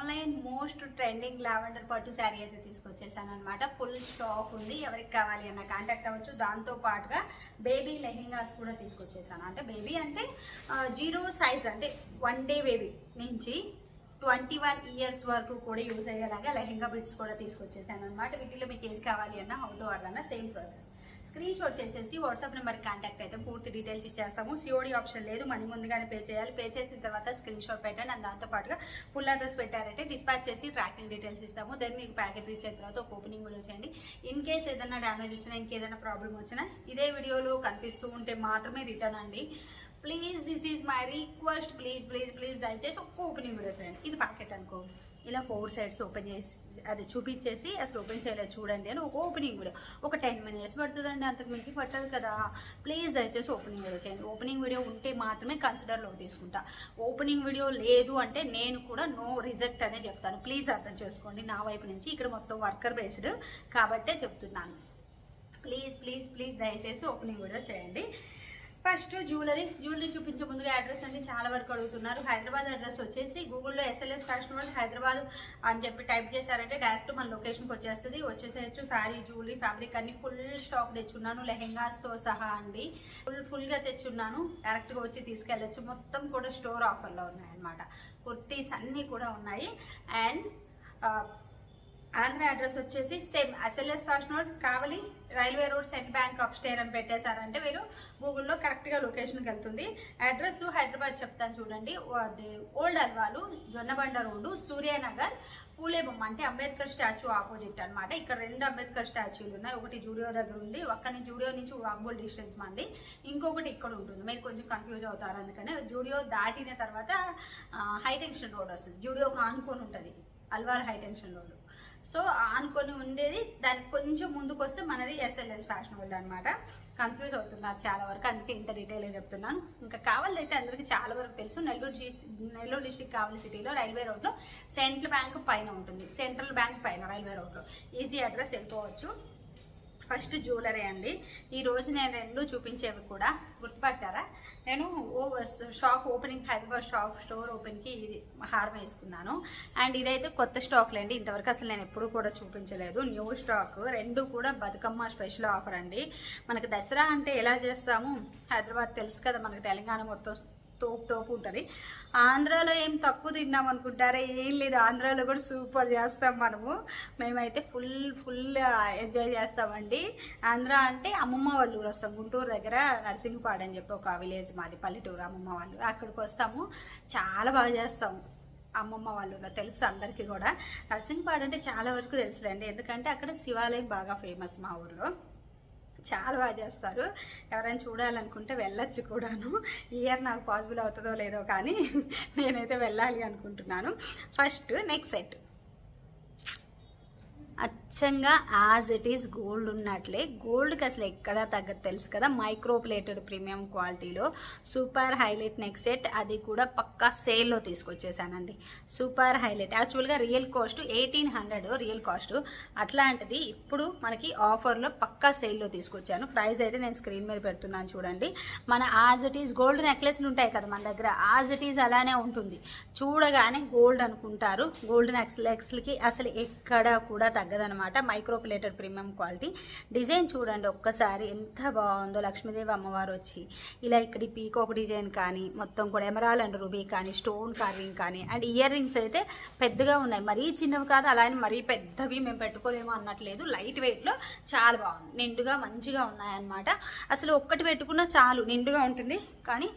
Online most trending lavender పట్టు శారీ అయితే తీసుకొచ్చేసాను అనమాట ఫుల్ స్టాక్ ఉంది. ఎవరికి కావాలి అన్న కాంటాక్ట్ అవ్వచ్చు. దాంతో పాటుగా బేబీ లెహెంగాస్ కూడా తీసుకొచ్చేసాను. అంటే బేబీ అంటే జీరో సైజ్ అంటే వన్ డే బేబీ నుంచి ట్వంటీ వన్ ఇయర్స్ వరకు కూడా యూజ్ అయ్యేలాగా లెహెంగా బిట్స్ కూడా తీసుకొచ్చేసాను అనమాట వీటిలో మీకు ఏది కావాలి అన్న హౌ టు అన్న సేమ్ ప్రాసెస్ స్క్రీన్ షాట్ చేసేసి వాట్సాప్ నెంబర్ కాంటాక్ట్ అయితే పూర్తి డీటెయిల్స్ ఇచ్చేస్తాము. సిఓడి ఆప్షన్ లేదు. మనీ ముందుగానే పే చేయాలి. పే చేసిన తర్వాత స్క్రీన్ షాట్ పెట్టండి. అండ్ దాంతో పాటుగా ఫుల్ అడ్రస్ పెట్టారంటే డిస్పాచ్ చేసి ట్రాకింగ్ డీటెయిల్స్ ఇస్తాము. దెన్ మీకు ప్యాకెట్ రీచ్ అయిన తర్వాత ఒక ఓపెనింగ్ కూడా చేయండి. ఇన్ కేస్ ఏదైనా డ్యామేజ్ వచ్చినా ఇంకేదైనా ప్రాబ్లం వచ్చినా ఇదే వీడియోలో కనిపిస్తూ ఉంటే మాత్రమే రిటర్న్ అండి. Please this is my request please please please దయచేసి ఒక్క ఓపెనింగ్ కూడా చేయండి. ఇది ప్యాకెట్ అనుకో. ఇలా ఫోర్ సైడ్స్ ఓపెన్ చేసి అది చూపించేసి అసలు ఓపెన్ చేయలేదు. చూడండి అని ఒక ఓపెనింగ్ వీడియో ఒక టెన్ మినిట్స్ పడుతుందండి అంతకు మించి పట్టదు కదా. ప్లీజ్ దయచేసి ఓపెనింగ్ వీడియో చేయండి. ఓపెనింగ్ వీడియో ఉంటే మాత్రమే కన్సిడర్లో తీసుకుంటా. ఓపెనింగ్ వీడియో లేదు అంటే నేను కూడా నో రిజెక్ట్ అనే చెప్తాను. ప్లీజ్ అర్థం చేసుకోండి. నా వైపు నుంచి ఇక్కడ మొత్తం వర్కర్ బేస్డ్ కాబట్టే చెప్తున్నాను. ప్లీజ్ ప్లీజ్ ప్లీజ్ దయచేసి ఓపెనింగ్ వీడియో చేయండి. ఫస్ట్ జ్యువెలరీ జ్యువెలరీ చూపించే ముందుగా అడ్రస్ అండి చాలా వరకు అడుగుతున్నారు. హైదరాబాద్ అడ్రస్ వచ్చేసి గూగుల్లో ఎస్ఎల్ఎస్ ఫ్యాషన్ వరల్డ్ హైదరాబాద్ అని చెప్పి టైప్ చేశారంటే డైరెక్ట్ మన లొకేషన్కి వచ్చేస్తుంది. వచ్చేసేయచ్చు శారీ జ్యువెలరీ ఫ్యాబ్రిక్ అన్ని ఫుల్ స్టాక్ తెచ్చున్నాను. లెహెంగాస్తో సహా అండి. ఫుల్ ఫుల్గా తెచ్చున్నాను. డైరెక్ట్గా వచ్చి తీసుకెళ్ళచ్చు. మొత్తం కూడా స్టోర్ ఆఫర్లో ఉన్నాయన్నమాట. కుర్తీస్ అన్నీ కూడా ఉన్నాయి. అండ్ ఆంధ్ర అడ్రస్ వచ్చేసి same SLS fast road Kavali railway road cent bank of stair అని పెట్టేశారంటే మీరు గూగుల్లో కరెక్ట్గా లొకేషన్కి వెళ్తుంది. అడ్రస్ హైదరాబాద్ చెప్తాను చూడండి. ఓల్డ్ అల్వాలు జొన్నబండ రోడ్డు సూర్యనగర్ పూలేబొమ్మ అంటే అంబేద్కర్ స్టాచ్యూ ఆపోజిట్ అనమాట ఇక్కడ రెండు అంబేద్కర్ స్టాచ్యూలు ఉన్నాయి. ఒకటి జూడియో దగ్గర ఉంది. ఒక్కని జూడియో నుంచి వాక్బోల్ డిస్టెన్స్ మంది. ఇంకొకటి ఇక్కడ ఉంటుంది. మీరు కొంచెం కన్ఫ్యూజ్ అవుతారు అందుకనే. జూడియో దాటిన తర్వాత హైటెన్షన్ రోడ్ వస్తుంది. జూడియోకి ఆనుకొని ఉంటుంది. Alwar high tension road so అనుకొని ఉండేది దానికి కొంచెం ముందుకు వస్తే మనది ఎస్ఎల్ఎస్ ఫ్యాషన్ వరల్డ్ అనమాట కన్ఫ్యూజ్ అవుతున్నారు చాలా వరకు అందుకే ఇంత డీటెయిల్గా చెప్తున్నాను. ఇంకా కావాలైతే అందరికీ చాలా వరకు తెలుసు. నెల్లూరు జి- నెల్లూరు డిస్టిక్ కావలి సిటీలో రైల్వే రోడ్లో సెంట్రల్ బ్యాంక్ పైన ఉంటుంది. సెంట్రల్ బ్యాంక్ పైన రైల్వే రోడ్లో ఈజీ అడ్రస్ వెళ్ళిపోవచ్చు. ఫస్ట్ జ్యువెలరీ అండి. ఈ రోజు నేను రెండు చూపించేవి కూడా. గుర్తుపట్టారా? నేను ఓ shop opening Hyderabad shop store ఓపెన్కి ఇది హారం వేసుకున్నాను. అండ్ ఇదైతే కొత్త స్టాక్లు అండి ఇంతవరకు అసలు నేను ఎప్పుడు కూడా చూపించలేదు. New stock. రెండు కూడా బతుకమ్మ స్పెషల్ ఆఫర్ అండి. మనకు దసరా అంటే ఎలా చేస్తాము? హైదరాబాద్ తెలుసు కదా మనకి తెలంగాణ మొత్తం తోపు తోపు ఉంటుంది. ఆంధ్రాలో ఏం తక్కువ తిన్నాం అనుకుంటారా ఏం లేదు. ఆంధ్రాలో కూడా సూపర్ చేస్తాం మనము. మేమైతే ఫుల్ ఫుల్ ఎంజాయ్ చేస్తామండి. ఆంధ్ర అంటే అమ్మమ్మ వాళ్ళ ఊరు వస్తాం. గుంటూరు దగ్గర నరసింహపాడు అని చెప్పి ఒక విలేజ్ మాది పల్లెటూరు అమ్మమ్మ వాళ్ళు అక్కడికి వస్తాము. చాలా బాగా చేస్తాము అమ్మమ్మ వాళ్ళు తెలుసు అందరికీ కూడా. నరసింహపాడు అంటే చాలా వరకు తెలుసులేండి. ఎందుకంటే అక్కడ శివాలయం బాగా ఫేమస్ మా ఊర్లో. చాలా బాగా చేస్తారు. ఎవరైనా చూడాలనుకుంటే వెళ్ళొచ్చు కూడాను. ఇయర్ నాకు పాసిబుల్ అవుతుందో లేదో కానీ నేనైతే వెళ్ళాలి అనుకుంటున్నాను. First next set. అచ్చంగా యాజ్ ఇట్ ఈస్ గోల్డ్ ఉన్నట్లే. గోల్డ్కి అసలు ఎక్కడా తగ్గదు తెలుసు కదా? మైక్రోప్లేటెడ్ ప్రీమియం క్వాలిటీలో సూపర్ హైలైట్ నెక్ సెట్ అది కూడా పక్కా సేల్లో తీసుకొచ్చేసానండి. సూపర్ హైలైట్ యాక్చువల్గా real cost eighteen hundred real cost అట్లాంటిది ఇప్పుడు మనకి ఆఫర్లో పక్కా సేల్లో తీసుకొచ్చాను. ప్రైస్ అయితే నేను స్క్రీన్ మీద పెడుతున్నాను చూడండి. మన యాజ్ ఇట్ ఈస్ గోల్డ్ నెక్లెస్లు ఉంటాయి కదా మన దగ్గర? యాజ్ ఇట్ ఈస్ అలానే ఉంటుంది. చూడగానే గోల్డ్ అనుకుంటారు. గోల్డ్ నెక్లెస్లకి అసలు ఎక్కడ కూడా తగ్గదనమాట micro plated premium quality design చూడండి ఒక్కసారి ఎంత బాగుందో లక్ష్మీదేవి అమ్మవారు వచ్చి. ఇలా ఇక్కడ పీకోక్ డిజైన్ కానీ మొత్తం కూడా ఎమరాల్ అండ్ రూబీ కానీ స్టోన్ కార్వింగ్ కానీ అండ్ ఇయర్ రింగ్స్ అయితే పెద్దగా ఉన్నాయి. మరీ చిన్నవి కాదు అలానే మరీ పెద్దవి మేము పెట్టుకోలేము అన్నట్లేదు. లైట్ వెయిట్లో చాలా బాగుంది. నిండుగా మంచిగా ఉన్నాయన్నమాట. అసలు ఒక్కటి పెట్టుకున్నా చాలు నిండుగా ఉంటుంది. కానీ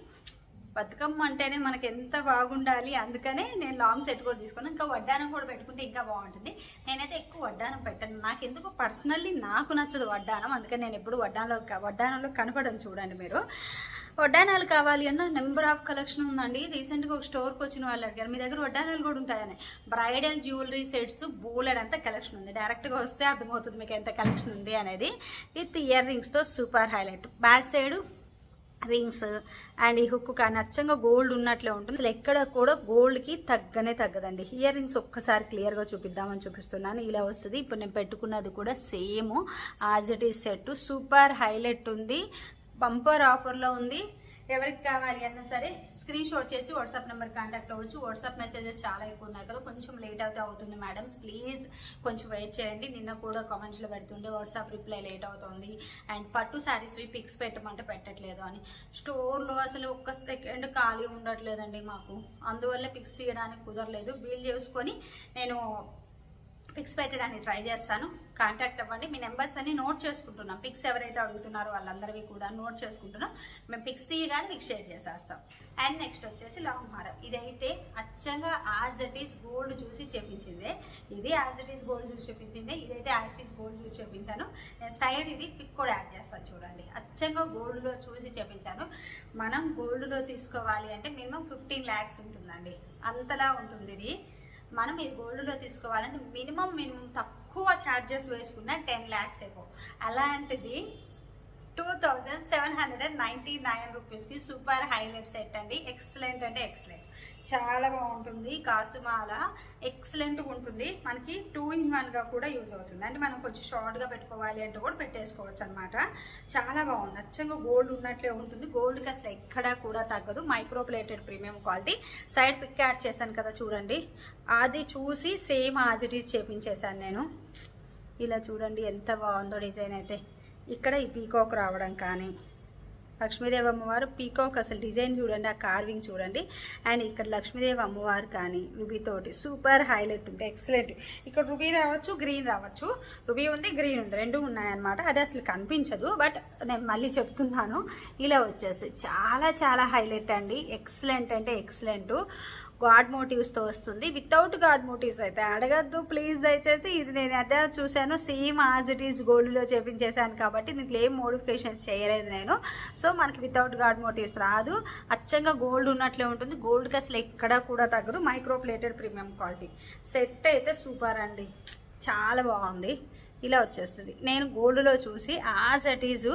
బతుకమ్మ అంటేనే మనకి ఎంత బాగుండాలి అందుకనే నేను లాంగ్ సెట్ కూడా తీసుకున్నాను. ఇంకా వడ్డానం కూడా పెట్టుకుంటే ఇంకా బాగుంటుంది. నేనైతే ఎక్కువ వడ్డానం పెట్టాను. నాకు ఎందుకు పర్సనల్లీ నాకు నచ్చదు వడ్డానం అందుకని నేను ఎప్పుడు వడ్డానంలో వడ్డానంలో కనపడను చూడండి మీరు. వడ్డానాలు కావాలి అన్న నెంబర్ ఆఫ్ కలెక్షన్ ఉందండి. రీసెంట్గా ఒక స్టోర్కి వచ్చిన వాళ్ళు అడిగారు మీ దగ్గర వడ్డానాలు కూడా ఉంటాయని. బ్రైడల్ జ్యువెలరీ సెట్స్ బోలెడంత కలెక్షన్ ఉంది. డైరెక్ట్గా వస్తే అర్థమవుతుంది మీకు ఎంత కలెక్షన్ ఉంది అనేది. With ear రింగ్స్తో super highlight. Back side rings and ఈ హుక్ కానీ అచ్చంగా గోల్డ్ ఉన్నట్లే ఉంటుంది. అసలు ఎక్కడ కూడా గోల్డ్కి తగ్గనే తగ్గదండి. ఇయర్ రింగ్స్ ఒక్కసారి క్లియర్గా చూపిద్దామని చూపిస్తున్నాను. ఇలా వస్తుంది. ఇప్పుడు నేను పెట్టుకున్నది కూడా same as it is set super highlight ఉంది. బంపర్ ఆఫర్లో ఉంది. ఎవరికి కావాలి అన్నా సరే స్క్రీన్ షాట్ చేసి వాట్సాప్ నెంబర్ కాంటాక్ట్ అవ్వచ్చు. వాట్సాప్ మెసేజెస్ చాలా ఎక్కువ ఉన్నాయి కదా. కొంచెం లేట్ అయితే అవుతుంది మేడమ్స్ ప్లీజ్ కొంచెం వెయిట్ చేయండి. నిన్న కూడా కామెంట్స్లో పెడుతుండే వాట్సాప్ రిప్లై లేట్ అవుతుంది. అండ్ పట్టు శారీస్వి పిక్స్ పెట్టమంటే పెట్టట్లేదు అని. స్టోర్లో అసలు ఒక్క సెకండ్ ఖాళీ ఉండట్లేదండి మాకు. అందువల్ల పిక్స్ తీయడానికి కుదరలేదు. బిల్ చేసుకొని నేను పిక్స్ పెట్టడానికి ట్రై చేస్తాను. కాంటాక్ట్ అవ్వండి. మీ నెంబర్స్ అన్ని నోట్ చేసుకుంటున్నాం. పిక్స్ ఎవరైతే అడుగుతున్నారో వాళ్ళందరివి కూడా నోట్ చేసుకుంటున్నాం. మేము పిక్స్ తీయగానే మీకు షేర్ చేసేస్తాం. అండ్ నెక్స్ట్ వచ్చేసి లాంగ్ హారం. ఇదైతే అచ్చంగా యాజ్ ఇట్ ఈస్ గోల్డ్ చూసి చేపించిందే. ఇది యాజ్ ఇట్ ఈస్ గోల్డ్ చూసి చూపించిందే. ఇదైతే యాజ్ ఇట్ ఈస్ గోల్డ్ చూసి చూపించాను. నేను సైడ్ ఇది పిక్ కూడా యాడ్ చేస్తాను చూడండి. అచ్చంగా గోల్డ్లో చూసి చేపించాను. మనం గోల్డ్లో తీసుకోవాలి అంటే మినిమం ఫిఫ్టీన్ ల్యాక్స్ ఉంటుందండి. అంతలా ఉంటుంది ఇది మనం ఇది గోల్డ్లో తీసుకోవాలంటే మినిమం మినిమం తక్కువ ఛార్జెస్ వేసుకున్న టెన్ ల్యాక్స్ ఏమో. అలాంటిది two thousand seven hundred and ninety nine రూపీస్కి సూపర్ హైలైట్ సెట్ అండి. ఎక్సలెంట్ అంటే ఎక్సలెంట్. చాలా బాగుంటుంది. కాసుమాల ఎక్సలెంట్గా ఉంటుంది. మనకి టూ ఇన్ వన్గా కూడా యూజ్ అవుతుంది. అంటే మనం కొంచెం షార్ట్గా పెట్టుకోవాలి అంటే కూడా పెట్టేసుకోవచ్చు అనమాట చాలా బాగుంది. అచ్చంగా గోల్డ్ ఉన్నట్లే ఉంటుంది. గోల్డ్కి అసలు ఎక్కడా కూడా తగ్గదు. Micro plated premium quality. Side pic add చేశాను కదా చూడండి. అది చూసి సేమ్ ఆజిటీ చేపించేశాను నేను. ఇలా చూడండి ఎంత బాగుందో డిజైన్ అయితే. ఇక్కడ ఈ పీకాక్ రావడం కానీ లక్ష్మీదేవి అమ్మవారు పీకాక్ అసలు డిజైన్ చూడండి ఆ కార్వింగ్ చూడండి. అండ్ ఇక్కడ లక్ష్మీదేవి అమ్మవారు కానీ రుబీతోటి సూపర్ హైలైట్ ఉంటుంది ఎక్సలెంట్ ఇక్కడ రుబీ రావచ్చు గ్రీన్ రావచ్చు. రుబీ ఉంది గ్రీన్ ఉంది. రెండు ఉన్నాయన్నమాట. అది అసలు కనిపించదు బట్ నేను మళ్ళీ చెప్తున్నాను. ఇలా వచ్చేసి చాలా చాలా హైలైట్ అండి. ఎక్సలెంట్ అంటే ఎక్సలెంట్ గాడ్ మోటివ్స్తో వస్తుంది. వితౌట్ గాడ్ మోటివ్స్ అయితే అడగద్దు. ప్లీజ్ దయచేసి ఇది నేను అడ్డా చూశాను సేమ్ యాజ్ ఇట్ ఈస్ గోల్డ్లో చేపించేశాను కాబట్టి దీనికి ఏం మోడిఫికేషన్స్ చేయలేదు నేను. సో మనకి వితౌట్ గాడ్ మోటివ్స్ రాదు. అచ్చంగా గోల్డ్ ఉన్నట్లే ఉంటుంది. గోల్డ్కి అసలు ఎక్కడా కూడా తగ్గదు. Micro plated premium quality set అయితే సూపర్ అండి. చాలా బాగుంది. ఇలా వచ్చేస్తుంది. నేను గోల్డ్లో చూసి యాజ్ అట్ ఈజ్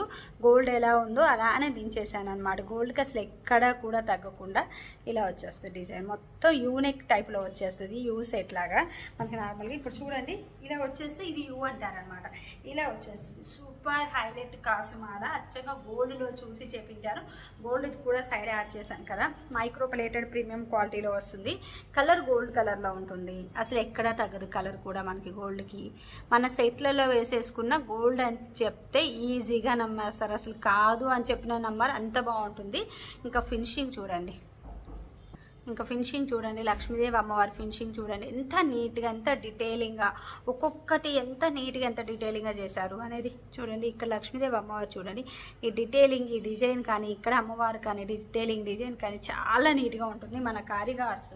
గోల్డ్ ఎలా ఉందో అలానే దించేసాను అనమాట గోల్డ్కి అసలు ఎక్కడా కూడా తగ్గకుండా ఇలా వచ్చేస్తుంది డిజైన్. మొత్తం యూనిక్ టైప్లో వచ్చేస్తుంది. యూ సెట్ లాగా. మనకి నార్మల్గా ఇప్పుడు చూడండి ఇలా వచ్చేస్తే ఇది యూ అంటారనమాట ఇలా వచ్చేస్తుంది. సూపర్ హైలైట్ కాసుమాల. అచ్చంగా గోల్డ్లో చూసి చేపించాను గోల్డ్ కూడా సైడ్ యాడ్ చేశాను కదా. మైక్రో ప్లేటెడ్ ప్రీమియం క్వాలిటీలో వస్తుంది. కలర్ గోల్డ్ కలర్లో ఉంటుంది. అసలు ఎక్కడా తగ్గదు కలర్ కూడా మనకి గోల్డ్కి. మన సెట్లలో వేసేసుకున్న గోల్డ్ అని చెప్తే ఈజీగా నమ్మేస్తారు. అసలు కాదు అని చెప్పిన నమ్మరు. అంత బాగుంటుంది. ఇంకా ఫినిషింగ్ చూడండి. ఇంకా ఫినిషింగ్ చూడండి లక్ష్మీదేవి అమ్మవారి ఫినిషింగ్ చూడండి. ఎంత నీట్గా ఎంత డీటెయిలింగ్గా ఒక్కొక్కటి ఎంత నీట్గా ఎంత డీటెయిలింగ్గా చేశారు అనేది చూడండి. ఇక్కడ లక్ష్మీదేవి అమ్మవారు చూడండి. ఈ డీటెయిలింగ్ ఈ డిజైన్ కానీ ఇక్కడ అమ్మవారు కానీ డీటెయిలింగ్ డిజైన్ కానీ చాలా నీట్గా ఉంటుంది. మన కారిగార్స్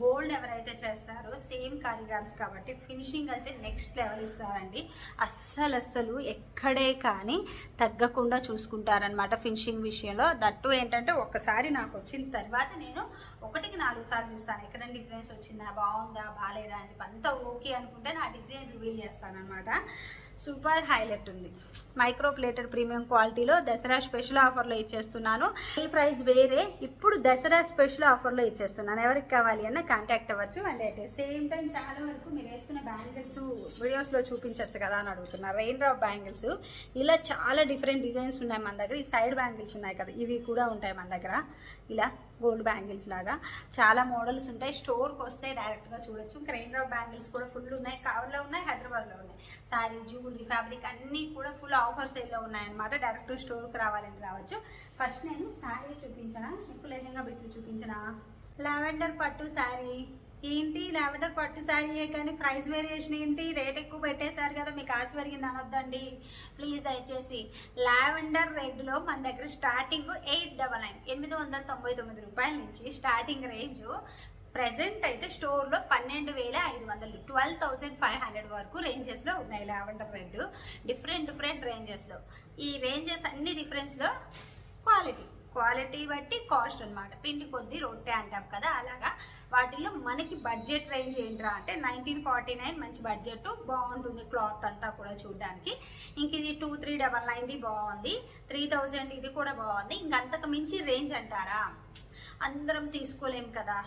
గోల్డ్ ఎవరైతే చేస్తారో సేమ్ కారిగార్స్ కాబట్టి ఫినిషింగ్ అయితే నెక్స్ట్ లెవెల్ ఇస్తారండి. అస్సలు అస్సలు ఎక్కడే కానీ తగ్గకుండా చూసుకుంటారనమాట ఫినిషింగ్ విషయంలో. దట్టు ఏంటంటే ఒక్కసారి నాకు వచ్చిన తర్వాత నేను ఒక ఒకటికి నాలుగు సార్లు చూస్తాను. ఎక్కడ డిఫరెన్స్ వచ్చిందా? బాగుందా? బాగాలేదా అని అంతా ఓకే అనుకుంటే నా డిజైన్ రివీల్ చేస్తాను అనమాట సూపర్ హైలైట్ ఉంది. మైక్రో ప్లేటర్ ప్రీమియం క్వాలిటీలో దసరా స్పెషల్ ఆఫర్లో ఇచ్చేస్తున్నాను. ఈ ప్రైస్ వేరే. ఇప్పుడు దసరా స్పెషల్ ఆఫర్లో ఇచ్చేస్తున్నాను. ఎవరికి కావాలి అన్న కాంటాక్ట్ అవ్వచ్చు. అండ్ అట్ సేమ్ టైం చాలా వరకు మీరు వేసుకునే బ్యాంగిల్స్ వీడియోస్లో చూపించవచ్చు కదా అని అడుగుతున్నారు రెయిన్ డ్రాప్ బ్యాంగిల్స్. ఇలా చాలా డిఫరెంట్ డిజైన్స్ ఉన్నాయి మన దగ్గర. ఈ సైడ్ బ్యాంగిల్స్ ఉన్నాయి కదా. ఇవి కూడా ఉంటాయి మన దగ్గర. ఇలా గోల్డ్ బ్యాంగిల్స్ లాగా. చాలా మోడల్స్ ఉంటాయి. స్టోర్కి వస్తే డైరెక్ట్గా చూడొచ్చు. ఇంకా డ్రాప్ బ్యాంగిల్స్ కూడా ఫుల్ ఉన్నాయి. కావల్లో ఉన్నాయి హైదరాబాద్లో ఉన్నాయి. శారీ జ్యువెలరీ ఫ్యాబ్రిక్ అన్నీ కూడా ఫుల్ ఆఫర్ సేల్లో ఉన్నాయన్నమాట. డైరెక్ట్ స్టోర్కి రావాలని రావచ్చు. ఫస్ట్ నేను శారీ చూపించనా? ఇప్పుడు లెహంగా పెట్టి చూపించనా? లావెండర్ పట్టు శారీ. ఏంటి లావెండర్ పట్టు శారీయే కానీ ప్రైస్ వేరియేషన్ ఏంటి? రేట్ ఎక్కువ పెట్టేశారు కదా మీకు ఆశ పెరిగింది అనొద్దండి. ప్లీజ్ దయచేసి లావెండర్ రెడ్లో మన దగ్గర స్టార్టింగ్ ఎయిట్ డబల్ నైన్ ఎనిమిది వందల తొంభై తొమ్మిది రూపాయల నుంచి స్టార్టింగ్ రేంజ్ ప్రెసెంట్ అయితే స్టోర్లో పన్నెండు వేల ఐదు వందలు ట్వెల్వ్ థౌసండ్ ఫైవ్ హండ్రెడ్ వరకు రేంజెస్లో ఉన్నాయి లావెండర్ రెడ్ డిఫరెంట్ డిఫరెంట్ రేంజెస్లో ఈ రేంజెస్ అన్ని డిఫరెన్స్లో క్వాలిటీ క్వాలిటీ బట్టి కాస్ట్ అన్నమాట. పిండి కొద్ది రొట్టె అంటాం కదా అలాగా. వాటిల్లో మనకి బడ్జెట్ రేంజ్ ఏంట్రా అంటే నైన్టీన్ ఫార్టీ నైన్ మంచి బడ్జెట్ బాగుంటుంది క్లాత్ అంతా కూడా చూడడానికి. ఇంక ఇది టూ త్రీ డబల్ నైన్ది బాగుంది త్రీ థౌజండ్ ఇది కూడా బాగుంది. ఇంక అంతకు మించి రేంజ్ అంటారా? అందరం తీసుకోలేం కదా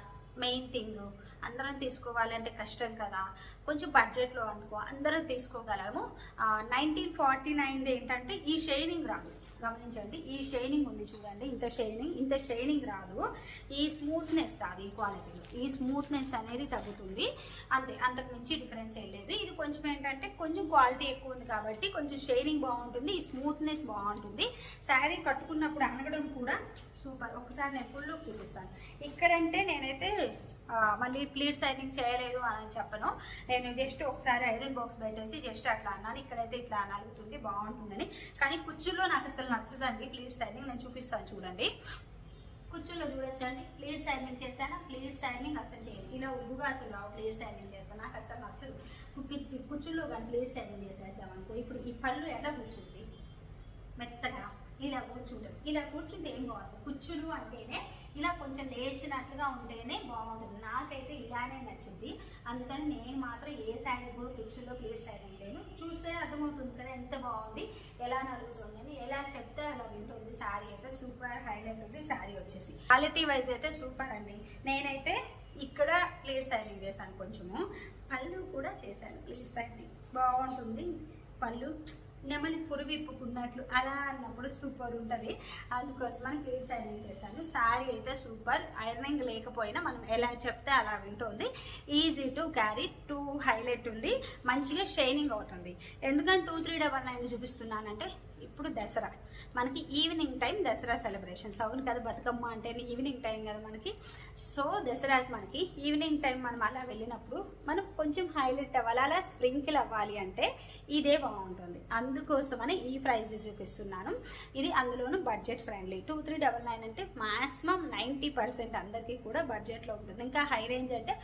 మెయిన్ థింగ్. అందరం తీసుకోవాలంటే కష్టం కదా. కొంచెం బడ్జెట్లో అనుకో అందరం తీసుకోగలము. నైన్టీన్ ఫార్టీ నైన్ది ఏంటంటే ఈ షైనింగ్ రాదు. గమనించండి. ఈ షైనింగ్ ఉంది చూడండి. ఇంత షైనింగ్ ఇంత షైనింగ్ రాదు. ఈ స్మూత్నెస్ రాదు ఈ క్వాలిటీలో ఈ స్మూత్నెస్ అనేది తగ్గుతుంది. అంతే అంతకు మించి డిఫరెన్స్ ఏం లేదు. ఇది కొంచెం ఏంటంటే కొంచెం క్వాలిటీ ఎక్కువ ఉంది కాబట్టి కొంచెం షైనింగ్ బాగుంటుంది. ఈ స్మూత్నెస్ బాగుంటుంది. శారీ కట్టుకున్నప్పుడు అనగడం కూడా సూపర్. ఒకసారి నేను ఫుల్ లుక్ చూపిస్తాను. ఇక్కడంటే నేనైతే మళ్ళీ ప్లీట్ సైనింగ్ చేయలేదు అని చెప్పను. నేను జస్ట్ ఒకసారి ఐరన్ బాక్స్ పెట్టేసి జస్ట్ అట్లా అన్నాను. ఇక్కడైతే ఇట్లా నలుగుతుంది బాగుంటుందని. కానీ కుచ్చుల్లో నాకు అసలు నచ్చదండి ప్లీట్ సైనింగ్ నేను చూపిస్తాను చూడండి. కుచ్చుల్లో చూడొచ్చండి. ప్లీట్ సైనింగ్ చేశాను? ప్లీట్ సైనింగ్ అసలు చేయను. ఇలా ఉబ్బుగా అసలు రావు ప్లీట్ సైనింగ్ చేస్తాను నాకు అసలు నచ్చదు. కుర్చీలో కుచ్చుల్లో కానీ ప్లీట్ సైనింగ్ చేసేసామనుకో ఇప్పుడు ఈ పళ్ళు ఎలా కూర్చుంది ఇలా కూర్చుంటారు. ఇలా కూర్చుంటే ఏం బాగుంది కూర్చుడు అంటేనే ఇలా కొంచెం లేచినట్లుగా ఉంటేనే బాగుంటుంది. నాకైతే ఇలానే నచ్చింది. అందుకని నేను మాత్రం ఏ సైడ్ కూడా కుచ్చుల్లో ప్లేట్ సైడ్ చేయను. చూస్తే అర్థమవుతుంది కదా ఎంత బాగుంది ఎలా నలుగుతుంది ఎలా చెప్తే అలా వింటుంది శారీ అయితే సూపర్ హైలైట్ ఉంది. శారీ వచ్చేసి క్వాలిటీ వైజ్ అయితే సూపర్ అండి. నేనైతే ఇక్కడ ప్లేట్ సైడింగ్ చేశాను కొంచెము. పళ్ళు కూడా చేశాను ప్లేట్ సైడింగ్ బాగుంటుంది. పళ్ళు నెమలి పురువిప్పుకున్నట్లు అలా అన్నప్పుడు సూపర్ ఉంటుంది. అందుకోసమని ప్లీజ్ ఐరనింగ్ చేశాను. శారీ అయితే సూపర్ ఐరనింగ్ లేకపోయినా మనం ఎలా చెప్తే అలా వింటుంది. Easy to carry too highlight ఉంది. మంచిగా షైనింగ్ అవుతుంది. ఎందుకంటే టూ త్రీ డబల్ నైన్ చూపిస్తున్నానంటే ఇప్పుడు దసరా. మనకి ఈవినింగ్ టైం దసరా సెలబ్రేషన్స్ అవును కదా బతుకమ్మ అంటే ఈవినింగ్ టైం కదా మనకి. సో దసరాకి మనకి ఈవినింగ్ టైం మనం అలా వెళ్ళినప్పుడు మనం కొంచెం హైలైట్ అవ్వాలి అలా స్ప్రింకిల్ అవ్వాలి అంటే ఇదే బాగుంటుంది. అందుకోసమని ఈ ప్రైజ్ చూపిస్తున్నాను. ఇది అందులోనూ budget friendly two three double nine అంటే మ్యాక్సిమం నైంటీ పర్సెంట్ అందరికీ కూడా బడ్జెట్లో ఉంటుంది. ఇంకా హై రేంజ్ అంటే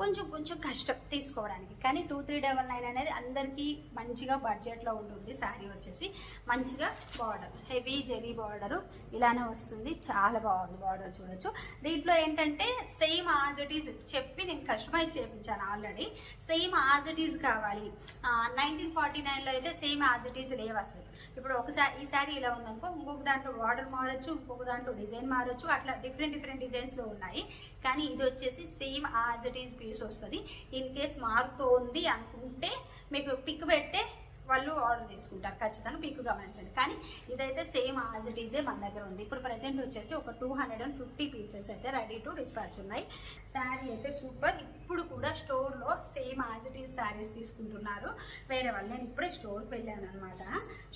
కొంచెం కొంచెం కష్టం తీసుకోవడానికి. కానీ టూ త్రీ డబల్ నైన్ అనేది అందరికీ మంచిగా బడ్జెట్లో ఉంటుంది. శారీ వచ్చేసి మంచి మంచిగా బార్డర్ హెవీ జెరీ బార్డరు ఇలానే వస్తుంది. చాలా బాగుంది బార్డర్ చూడొచ్చు. దీంట్లో ఏంటంటే సేమ్ ఆజ్ ఇట్ ఈజ్ చెప్పి నేను కస్టమైజ్ చేయించాను already same as it is కావాలి. నైన్టీన్ ఫార్టీ నైన్లో అయితే సేమ్ ఆజ్ ఇట్ ఈజ్ లేవు అసలు. ఇప్పుడు ఒకసారి ఈ శారీ ఇలా ఉందనుకో ఇంకొక దాంట్లో బార్డర్ మారచ్చు ఇంకొక దాంట్లో డిజైన్ మారచ్చు అట్లా డిఫరెంట్ డిఫరెంట్ డిజైన్స్లో ఉన్నాయి. కానీ ఇది వచ్చేసి same as it is piece వస్తుంది. ఇన్ కేస్ మారుతోంది అనుకుంటే మీకు పిక్ పెట్టే వాళ్ళు ఆర్డర్ తీసుకుంటారు. ఖచ్చితంగా మీకు గమనించండి. కానీ ఇదైతే సేమ్ యాజ్ ఇట్ ఈజే మన దగ్గర ఉంది. ఇప్పుడు ప్రజెంట్ వచ్చేసి ఒక two hundred and fifty pieces అయితే రెడీ టు డిస్పాచ్ ఉన్నాయి. శారీ అయితే సూపర్ ఇప్పుడు కూడా స్టోర్లో same as it is saris తీసుకుంటున్నారు. వేరే వాళ్ళు నేను ఇప్పుడే స్టోర్కి వెళ్ళాను అనమాట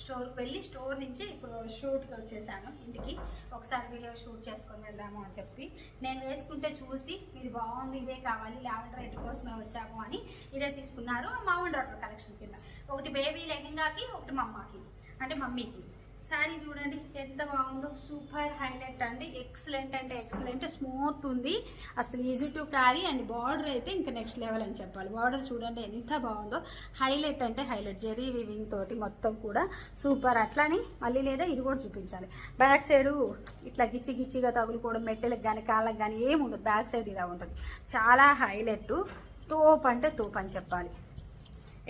స్టోర్కి వెళ్ళి స్టోర్ నుంచి ఇప్పుడు షూట్కి వచ్చేసాను ఇంటికి. ఒకసారి వీడియో షూట్ చేసుకొని వెళ్దాము అని చెప్పి. నేను వేసుకుంటే చూసి మీరు బాగుంది ఇదే కావాలి లావెండర్ రేట్ కోసమే వచ్చాము అని ఇదే తీసుకున్నారు. మా ఆర్డర్ కలెక్షన్ కింద. ఒకటి బేబీ లెహెంగాకి ఒకటి మమ్మాకి. అంటే మమ్మీకి. శారీ చూడండి ఎంత బాగుందో సూపర్ హైలైట్ అండి. ఎక్సలెంట్ అంటే ఎక్సలెంట్ స్మూత్ ఉంది. అసలు easy to carry and border అయితే ఇంకా నెక్స్ట్ లెవెల్ అని చెప్పాలి. బార్డర్ చూడండి ఎంత బాగుందో. హైలైట్ అంటే హైలైట్ జెరీ వివింగ్ తోటి మొత్తం కూడా సూపర్. అట్లని మళ్ళీ లేదా ఇది కూడా చూపించాలి. బ్యాక్ సైడ్ ఇట్లా గిచ్చి గిచ్చిగా తగులుకోవడం మెట్టెలకు కానీ కాళ్ళకి కానీ ఏమి ఉండదు బ్యాక్ సైడ్ ఇలా ఉంటుంది. చాలా హైలైట్ తోపు అంటే తోపు అని చెప్పాలి.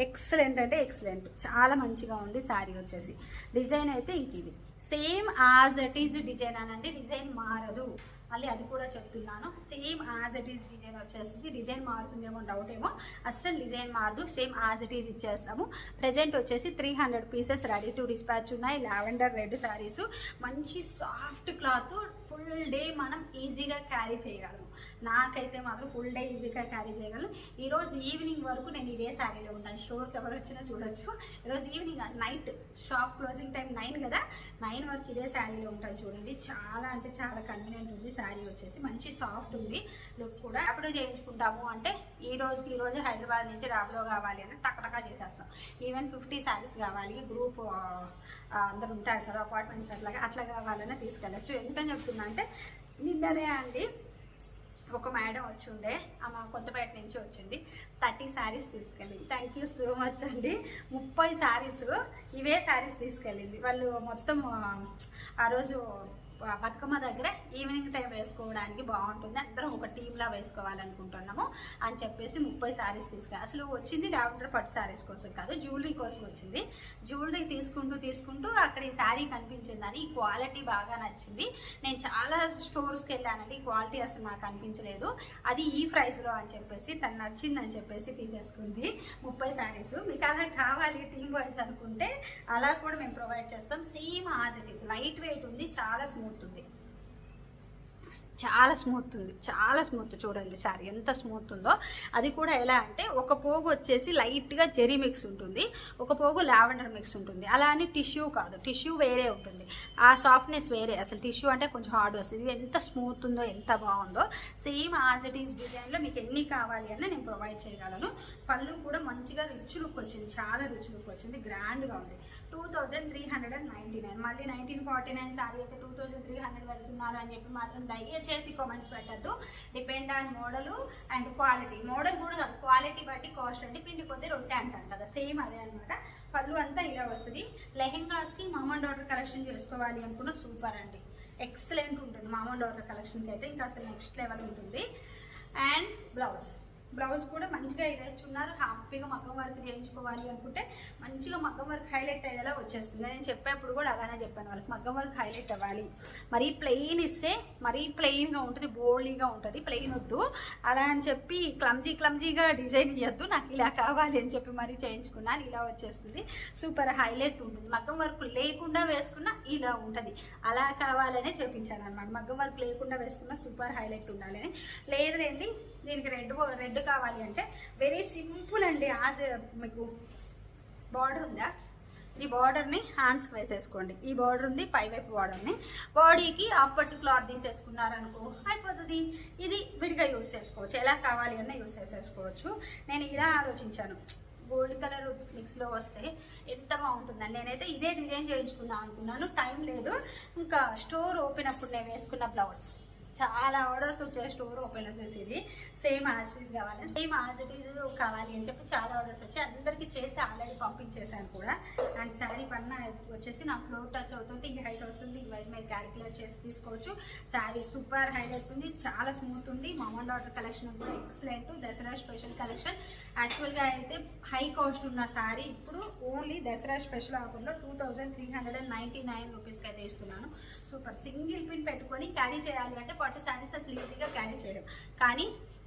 ఎక్సలెంట్ అంటే ఎక్సలెంట్. చాలా మంచిగా ఉంది శారీ వచ్చేసి. డిజైన్ అయితే ఇంక ఇది. Same as it is design అనండి. డిజైన్ మారదు. మళ్ళీ అది కూడా చెప్తున్నాను. Same as it is design వచ్చేస్తుంది. డిజైన్ మారుతుందేమో డౌట్ ఏమో. అస్సలు డిజైన్ మారదు. సేమ్ యాజ్ ఇట్ ఈజ్ ఇచ్చేస్తాము. ప్రజెంట్ వచ్చేసి three hundred pieces ready to dispatch ఉన్నాయి. లావెండర్ రెడ్ శారీస్ మంచి సాఫ్ట్ క్లాత్ ఫుల్ డే మనం ఈజీగా క్యారీ చేయగలం. నాకైతే మాత్రం ఫుల్ డే ఈజీగా క్యారీ చేయగలను. ఈరోజు ఈవినింగ్ వరకు నేను ఇదే శారీలో ఉంటాను. స్టోర్కి ఎవరు వచ్చినా చూడొచ్చు. ఈరోజు evening night shop closing time nine కదా. నైన్ వరకు ఇదే శారీలో ఉంటాను చూడండి. చాలా అంటే చాలా కన్వీనియంట్ ఉంది. శారీ వచ్చేసి మంచి సాఫ్ట్ ఉంది. లుక్ కూడా అప్పుడు చేయించుకుంటాము. అంటే ఈ రోజుకి ఈ రోజు హైదరాబాద్ నుంచి రాబడో కావాలి అని టకటకా చేసేస్తాం. ఈవెన్ ఫిఫ్టీ శారీస్ కావాలి. గ్రూప్ అందరు ఉంటారు కదా అపార్ట్మెంట్స్ అట్లాగా అట్లా కావాలన్నా తీసుకెళ్ళచ్చు. ఎందుకని చెప్తున్నాను అంటే నిన్ననే అండి ఒక మేడం వచ్చి ఉండే ఆమె కొత్తపేట నుంచి వచ్చింది. థర్టీ శారీస్ తీసుకెళ్ళింది. థ్యాంక్ యూ సో మచ్ అండి. ముప్పై శారీస్ ఇవే శారీస్ తీసుకెళ్ళింది. వాళ్ళు మొత్తం ఆ రోజు బతుకమ్మ దగ్గర ఈవినింగ్ టైం వేసుకోవడానికి బాగుంటుంది. అందరం ఒక టీంలా వేసుకోవాలనుకుంటున్నాము అని చెప్పేసి ముప్పై శారీస్ తీసుకురా అసలు వచ్చింది లావెండర్ పట్టు శారీస్ కోసం కాదు జ్యువెలరీ కోసం వచ్చింది. జ్యువెలరీ తీసుకుంటూ తీసుకుంటూ అక్కడ ఈ శారీ కనిపించిందని ఈ క్వాలిటీ బాగా నచ్చింది. నేను చాలా స్టోర్స్కి వెళ్ళానండి ఈ క్వాలిటీ అసలు నాకు అనిపించలేదు. అది ఈ ప్రైస్లో అని చెప్పేసి తను నచ్చిందని చెప్పేసి తీసేసుకుంది ముప్పై శారీస్ మీకు అలా కావాలి టీమ్ బాయ్స్ అనుకుంటే అలా కూడా మేము ప్రొవైడ్ చేస్తాం. Same as it is light weight ఉంది చాలా స్మూత్ ఉంది చాలా స్మూత్ ఉంది చాలా స్మూత్ చూడండి సారీ ఎంత స్మూత్ ఉందో అది కూడా ఎలా అంటే ఒక పోగు వచ్చేసి లైట్గా జెరీ మిక్స్ ఉంటుంది. ఒక పోగు లావెండర్ మిక్స్ ఉంటుంది. అలా అని టిష్యూ కాదు టిష్యూ వేరే ఉంటుంది. ఆ సాఫ్ట్నెస్ వేరే. అసలు టిష్యూ అంటే కొంచెం హార్డ్ వస్తుంది. ఇది ఎంత స్మూత్ ఉందో ఎంత బాగుందో. సేమ్ యాజ్ ఇట్ ఈస్ డిజైన్లో మీకు ఎన్ని కావాలి అన్న నేను ప్రొవైడ్ చేయగలను. పళ్ళు కూడా మంచిగా రిచ్ లుక్ వచ్చింది. చాలా రిచ్ లుక్ వచ్చింది. గ్రాండ్గా ఉంది. Two thousand three hundred and ninety nine మళ్ళీ నైన్టీన్ ఫార్టీ నైన్ సారీ అయితే టూ థౌజండ్ త్రీ హండ్రెడ్ పెడుతున్నారు అని చెప్పి మాత్రం దయచేసి కామెంట్స్ పెట్టద్దు. Depend on model and quality model కూడా కాదు క్వాలిటీ బట్టి కాస్ట్ అంటే పిండి కొద్ది రొట్టె అంటారు కదా సేమ్ అదే అనమాట పళ్ళు అంతా ఇలా వస్తుంది. లెహెంగాస్కి మామూలు డాటర్ కలెక్షన్ చేసుకోవాలి అనుకున్న సూపర్ అండి. ఎక్సలెంట్ ఉంటుంది మామూలు డాటర్ కలెక్షన్కి అయితే ఇంకా అసలు నెక్స్ట్ లెవెల్ ఉంటుంది. అండ్ బ్లౌజ్ బ్లౌజ్ కూడా మంచిగా ఇదేచున్నారు హ్యాపీగా మగ్గం వర్క్ చేయించుకోవాలి అనుకుంటే మంచిగా మగ్గం వర్క్ హైలైట్ అయ్యేలా వచ్చేస్తుంది. నేను చెప్పేప్పుడు కూడా అలానే చెప్పాను వాళ్ళకి మగ్గం వర్క్ హైలైట్ అవ్వాలి. మరీ ప్లెయిన్ ఇస్తే మరీ ప్లెయిన్గా ఉంటుంది బోల్డీగా ఉంటుంది. ప్లెయిన్ వద్దు. అలా అని చెప్పి క్లమ్జీ క్లమ్జీగా డిజైన్ ఇవ్వద్దు నాకు ఇలా కావాలి అని చెప్పి మరీ చేయించుకున్నాను. ఇలా వచ్చేస్తుంది. సూపర్ హైలైట్ ఉంటుంది. మగ్గం వర్క్ లేకుండా వేసుకున్న ఇలా ఉంటుంది. అలా కావాలనే చేపించాను అనమాట మగ్గం వర్క్ లేకుండా వేసుకున్న సూపర్ హైలైట్ ఉండాలని. లేదండి దీనికి రెడ్ రెడ్ కావాలి అంటే వెరీ సింపుల్ అండి. యాజ్ మీకు బార్డర్ ఉందా? ఈ బార్డర్ని హ్యాండ్స్కి వేసేసుకోండి. ఈ బార్డర్ ఉంది పైవైపు బార్డర్ని బాడీకి ఆపట్టు క్లాత్ తీసేసుకున్నారనుకో అయిపోతుంది. ఇది విడిగా యూస్ చేసుకోవచ్చు. ఎలా కావాలి అన్న యూస్ చేసేసుకోవచ్చు. నేను ఇలా ఆలోచించాను. గోల్డ్ కలర్ మిక్స్లో వస్తే ఎంత బాగుంటుందని నేనైతే ఇదే డిజైన్ చేయించుకుందాం అనుకున్నాను. టైం లేదు. ఇంకా స్టోర్ ఓపెన్ అప్పుడు నేను వేసుకున్న బ్లౌజ్ చాలా ఆర్డర్స్ వచ్చాయి స్టోర్ ఓపెన్ చూసేది. సేమ్ యాజ్ ఇట్ ఈస్ కావాలి. సేమ్ యాజ్ ఇట్ ఈస్ కావాలి అని చెప్పి చాలా ఆర్డర్స్ వచ్చాయి. అందరికీ చేసి ఆల్రెడీ పంపించేశాను కూడా. అండ్ శారీ పన్న వచ్చేసి నా ఫ్లోర్ టచ్ అవుతుంటే ఈ హైట్ వస్తుంది ఈ వైజ్ మీరు క్యాలిక్యులేట్ చేసి తీసుకోవచ్చు. శారీ సూపర్ హైలైట్ ఉంది చాలా స్మూత్ ఉంది. మామూలు డాటర్ కలెక్షన్ కూడా ఎక్సలెంట్ దసరా స్పెషల్ కలెక్షన్ యాక్చువల్గా అయితే హై కాస్ట్ ఉన్న శారీ ఇప్పుడు ఓన్లీ దసరా స్పెషల్ ఆఫర్లో two thousand three hundred and ninety nine రూపీస్కి అయితే ఇస్తున్నాను. సూపర్ సింగిల్ పిన్ పెట్టుకొని క్యారీ చేయాలి అంటే పట్టు శారీస్ అసలు ఈజీగా క్యారీ చేయడం కానీ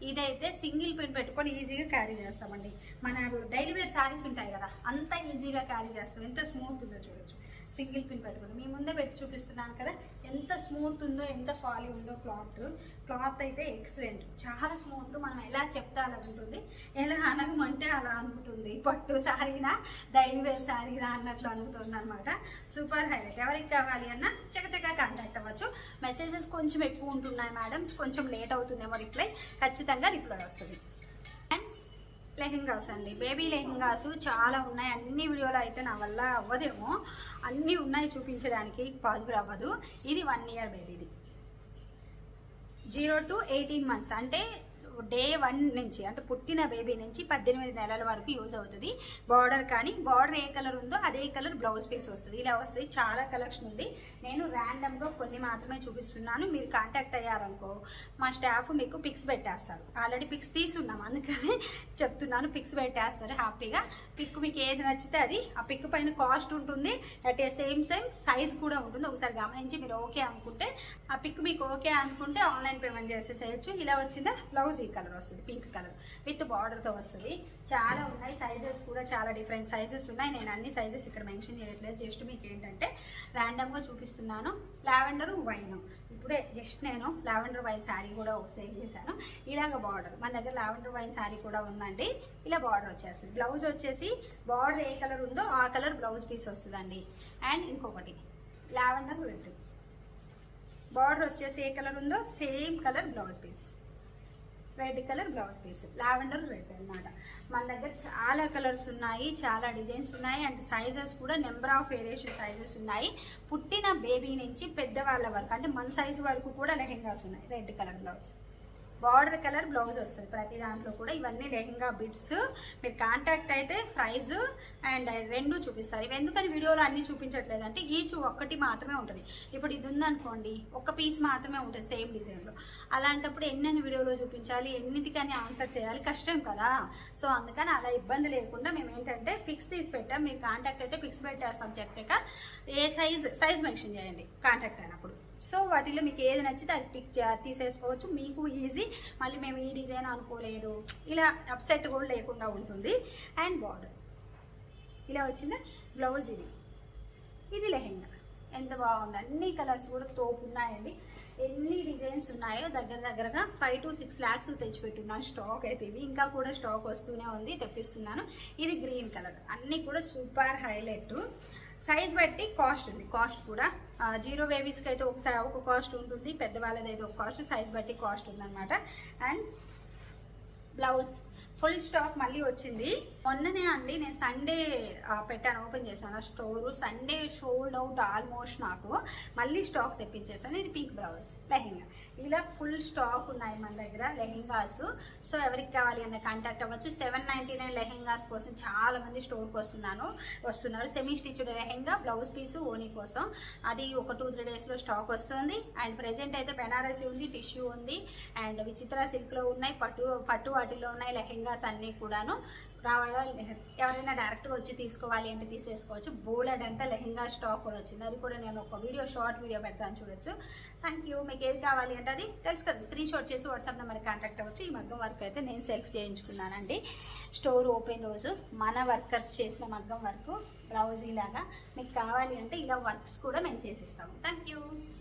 ఇదైతే సింగిల్ పిన్ పెట్టుకొని ఈజీగా క్యారీ చేస్తామండి. మన డైలీ వేర్ శారీస్ ఉంటాయి కదా అంత ఈజీగా క్యారీ చేస్తాం. ఎంత స్మూత్ ఉందో చూడొచ్చు. సింగిల్ పిన్ పెట్టుకుని మీ ముందే పెట్టి చూపిస్తున్నాను కదా ఎంత స్మూత్ ఉందో ఎంత ఫాలీ ఉందో క్లాత్ క్లాత్ అయితే ఎక్సలెంట్ చాలా స్మూత్ మనం ఎలా చెప్తాలనుకుంటుంది ఎలా అనగమంటే అలా అనుకుంటుంది. పట్టు సారీనా డైవే సారీనా అన్నట్లు అనుకుంటుంది అనమాట సూపర్ హైలైట్ ఎవరికి కావాలి అన్న చకచకా కాంటాక్ట్ అవ్వచ్చు. మెసేజెస్ కొంచెం ఎక్కువ ఉంటున్నాయి మేడమ్స్ కొంచెం లేట్ అవుతుందేమో రిప్లై ఖచ్చితంగా రిప్లై వస్తుంది. అండ్ లెహెంగాస్ అండి. బేబీ లెహెంగాస్ చాలా ఉన్నాయి. అన్ని వీడియోలో అయితే నా వల్ల అవ్వదేమో. అన్నీ ఉన్నాయి చూపించడానికి పాజిబుల్ అవ్వదు. ఇది వన్ ఇయర్ బేబీది జీరో టు ఎయిటీన్ మంత్స్ అంటే డే వన్ నుంచి అంటే పుట్టిన బేబీ నుంచి పద్దెనిమిది నెలల వరకు యూజ్ అవుతుంది. బార్డర్ కానీ బార్డర్ ఏ కలర్ ఉందో అదే కలర్ బ్లౌజ్ పీస్ వస్తుంది. ఇలా వస్తుంది. చాలా కలెక్షన్ ఉంది. నేను ర్యాండమ్గా కొన్ని మాత్రమే చూపిస్తున్నాను. మీరు కాంటాక్ట్ అయ్యారనుకో మా స్టాఫ్ మీకు పిక్స్ పెట్టేస్తారు. ఆల్రెడీ పిక్స్ తీసున్నాం. అందుకని చెప్తున్నాను పిక్స్ పెట్టేస్తారు హ్యాపీగా పిక్ మీకు ఏది నచ్చితే అది. ఆ పిక్ పైన కాస్ట్ ఉంటుంది. At a same same size కూడా ఉంటుంది. ఒకసారి గమనించి మీరు ఓకే అనుకుంటే ఆ పిక్ మీకు ఓకే అనుకుంటే ఆన్లైన్ పేమెంట్ చేసేసేయచ్చు. ఇలా వచ్చిందా? బ్లౌజ్ ఈ కలర్ వస్తుంది పింక్ కలర్. విత్ బార్డర్తో వస్తుంది. చాలా ఉన్నాయి సైజెస్ కూడా చాలా డిఫరెంట్ సైజెస్ ఉన్నాయి. నేను అన్ని సైజెస్ ఇక్కడ మెన్షన్ చేయట్లేదు. జస్ట్ మీకు ఏంటంటే ర్యాండమ్గా చూపిస్తున్నాను. లావెండర్ వైన్ ఇప్పుడే జస్ట్ నేను లావెండర్ వైన్ శారీ కూడా సేల్ చేశాను. ఇలాగ బార్డర్ మన దగ్గర లావెండర్ వైన్ శారీ కూడా ఉందండి. ఇలా బార్డర్ వచ్చేస్తుంది. బ్లౌజ్ వచ్చేసి బార్డర్ ఏ కలర్ ఉందో ఆ కలర్ బ్లౌజ్ పీస్ వస్తుందండి. అండ్ ఇంకొకటి లావెండర్ రెడ్ బార్డర్ వచ్చేసి ఏ కలర్ ఉందో same colour blouse piece red colour blouse piece lavender red అన్నమాట. మన దగ్గర చాలా కలర్స్ ఉన్నాయి చాలా డిజైన్స్ ఉన్నాయి అండ్ సైజెస్ కూడా నెంబర్ ఆఫ్ వేరియేషన్ సైజెస్ ఉన్నాయి. పుట్టిన బేబీ నుంచి పెద్దవాళ్ళ వరకు అంటే మన సైజు వరకు కూడా లెహెంగాస్ ఉన్నాయి red colour blouse. Border colour blouse వస్తుంది ప్రతి దాంట్లో కూడా. ఇవన్నీ లెహంగా బిట్స్. మీరు కాంటాక్ట్ అయితే ప్రైజ్ అండ్ రెండు చూపిస్తారు. ఇవి ఎందుకని వీడియోలో అన్ని చూపించట్లేదు అంటే ఈచ్ ఒక్కటి మాత్రమే ఉంటుంది. ఇప్పుడు ఇది ఉందనుకోండి ఒక పీస్ మాత్రమే ఉంటుంది సేమ్ డిజైన్లో. అలాంటప్పుడు ఎన్నెన్ని వీడియోలో చూపించాలి ఎన్నిటికని ఆన్సర్ చేయాలి కష్టం కదా. సో అందుకని అలా ఇబ్బంది లేకుండా మేము ఏంటంటే ఫిక్స్ తీసి పెట్టాం. మీరు కాంటాక్ట్ అయితే ఫిక్స్ పెట్టేస్తాం చెప్పాక ఏ సైజ్ సైజ్ మెన్షన్ చేయండి కాంటాక్ట్ అయినప్పుడు. సో వాటిలో మీకు ఏది నచ్చితే అది పిక్ తీసేసుకోవచ్చు. మీకు ఈజీ మళ్ళీ మేము ఈ డిజైన్ అనుకోలేదు. ఇలా అప్సెట్ కూడా లేకుండా ఉంటుంది. అండ్ బార్డర్ ఇలా వచ్చిన బ్లౌజ్ ఇది. ఇది లెహెంగా. ఎంత బాగుంది. అన్ని కలర్స్ కూడా తోపు ఉన్నాయండి. ఎన్ని డిజైన్స్ ఉన్నాయో దగ్గర దగ్గరగా ఫైవ్ టు సిక్స్ ల్యాక్స్ తెచ్చిపెట్టున్నాను స్టాక్ అయితే ఇవి. ఇంకా కూడా స్టాక్ వస్తూనే ఉంది. తెప్పిస్తున్నాను. ఇది గ్రీన్ కలర్ అన్నీ కూడా సూపర్ హైలైట్ సైజ్ బట్టి కాస్ట్ ఉంది. కాస్ట్ కూడా జీరో బేబీస్కి అయితే ఒకసారి ఒక కాస్ట్ ఉంటుంది పెద్దవాళ్ళది అయితే ఒక కాస్ట్ సైజ్ బట్టి కాస్ట్ ఉందన్నమాట. అండ్ బ్లౌజ్ ఫుల్ స్టాక్ మళ్ళీ వచ్చింది. మొన్ననే అండి నేను సండే పెట్టాను ఓపెన్ చేశాను ఆ store Sunday sold out almost నాకు. మళ్ళీ స్టాక్ తెప్పించేసాను ఇది పింక్ బ్లౌజ్ లెహెంగా. ఇలా ఫుల్ స్టాక్ ఉన్నాయి మన దగ్గర లెహెంగాస్. సో ఎవరికి కావాలి అన్న కాంటాక్ట్ అవ్వచ్చు. సెవెన్ నైంటీ నైన్ లెహెంగాస్ కోసం చాలా మంది స్టోర్కి వస్తున్నాను వస్తున్నారు. Semi stitched lehenga blouse piece ఓనీ కోసం. అది ఒక టూ త్రీ డేస్లో స్టాక్ వస్తుంది. అండ్ ప్రజెంట్ అయితే బెనారసీ ఉంది టిష్యూ ఉంది. అండ్ విచిత్ర సిల్క్లో ఉన్నాయి పట్టు పట్టు వాటిలో ఉన్నాయి లెహెంగాస్ అన్నీ కూడాను. రావాలా ఎవరైనా డైరెక్ట్గా వచ్చి తీసుకోవాలి అంటే తీసేసుకోవచ్చు. బోలెడ్ అంతా లెహెంగా స్టాక్ కూడా వచ్చింది. అది కూడా నేను ఒక వీడియో షార్ట్ వీడియో పెడతాను చూడొచ్చు. థ్యాంక్ యూ మీకు ఏది కావాలి అంటే అది తెలుసు కదా. స్క్రీన్ షాట్ చేసి వాట్సాప్ నెంబర్ కాంటాక్ట్ అవ్వచ్చు. ఈ మగ్గం వర్క్ అయితే నేను సెల్ఫ్ చేయించుకున్నానండి. స్టోర్ ఓపెన్ రోజు మన వర్కర్స్ చేసిన మగ్గం వర్క్ బ్లౌజ్ ఇలాగా మీకు కావాలి అంటే ఇలా వర్క్స్ కూడా మేము చేసిస్తాము. Thank you